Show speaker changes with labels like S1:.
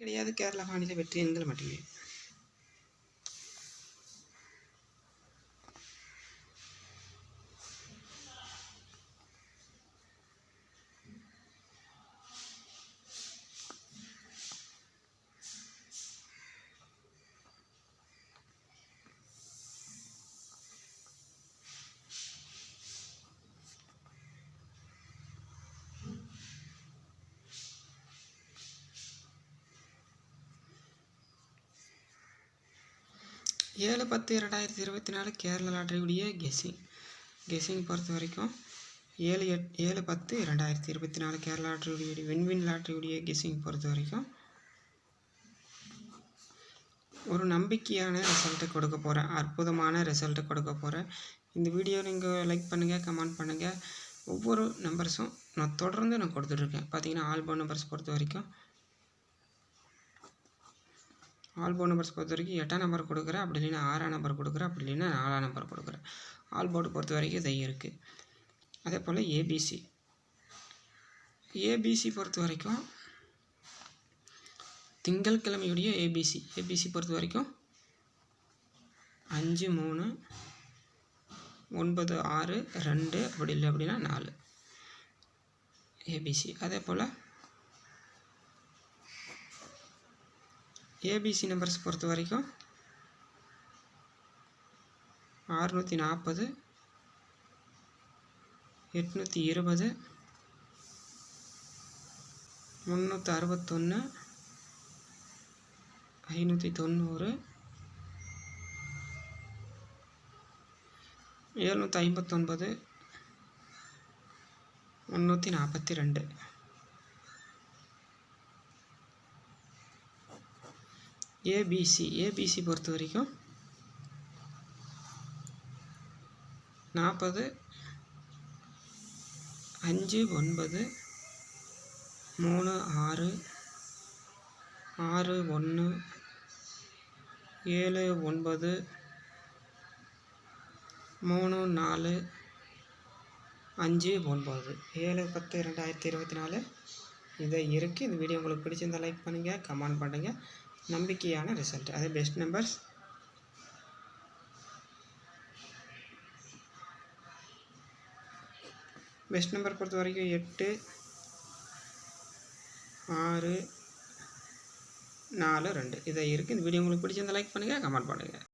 S1: கிடையாது. கேரளா மாநில வெற்றி எண்கள் மட்டுமே. ஏழு பத்து இரண்டாயிரத்தி இருபத்தி நாலு கேரள லாட்டரியுடைய கெஸ்ஸிங் கெஸ்ஸிங் பொறுத்த வரைக்கும் ஏழு எட் ஏழு பத்து இரண்டாயிரத்தி இருபத்தி நாலு கேரளா லாட்டரியுடைய வின்வின் லாட்டரியுடைய கெஸ்ஸிங் பொறுத்த வரைக்கும் ஒரு நம்பிக்கையான ரிசல்ட்டு கொடுக்க போகிறேன் அற்புதமான ரிசல்ட்டு கொடுக்க போகிறேன் இந்த வீடியோ நீங்கள் லைக் பண்ணுங்கள் கமெண்ட் பண்ணுங்கள் ஒவ்வொரு நம்பர்ஸும் நான் தொடர்ந்து நான் கொடுத்துட்ருக்கேன் பார்த்தீங்கன்னா ஆல்பம் நம்பர்ஸ் பொறுத்த வரைக்கும் ஆல் போர்டு நம்பர்ஸ் பொறுத்த வரைக்கும் எட்டாம் நம்பர் கொடுக்குறேன் அப்படி இல்லைன்னா ஆறாம் நம்பர் கொடுக்குறேன் அப்படி இல்லைன்னா நாலாம் நம்பர் கொடுக்குறேன் ஆல் போர்டு பொறுத்த வரைக்கும் இதை இருக்குது அதே போல் ஏபிசி ஏபிசி பொறுத்த வரைக்கும் திங்கட்கிழமையுடைய ஏபிசி ஏபிசி பொறுத்த வரைக்கும் அஞ்சு மூணு ஒன்பது ஆறு ரெண்டு அப்படி இல்லை அப்படின்னா நாலு. ஏபிசி அதே போல் ஏபிசி நம்பர்ஸ் பொறுத்த வரைக்கும் அறுநூற்றி நாற்பது எட்நூற்றி இருபது முந்நூற்றி அறுபத்தொன்று ஐநூற்றி தொண்ணூறு எழுநூற்றி ஐம்பத்தொன்பது முந்நூற்றி நாற்பத்தி ரெண்டு. ஏபிசி ஏபிசி பொறுத்த வரைக்கும் நாற்பது அஞ்சு ஒன்பது மூணு ஆறு ஆறு ஒன்று ஏழு ஒன்பது மூணு நாலு அஞ்சு ஒன்பது. ஏழு பத்து ரெண்டாயிரத்தி இருபத்தி நாலு. இதை இருக்குது இந்த வீடியோ உங்களுக்கு பிடிச்சிருந்தால் லைக் பண்ணுங்கள் கமெண்ட் பண்ணுங்கள் நம்பிக்கையான ரிசல்ட் அதே பெஸ்ட் நம்பர்ஸ் பெஸ்ட் நம்பர் பொறுத்த வரைக்கும் எட்டு ஆறு நாலு ரெண்டு. இதை இருக்குது இந்த வீடியோ உங்களுக்கு பிடிச்சிருந்தால் லைக் பண்ணுங்கள் கமெண்ட் பண்ணுங்கள்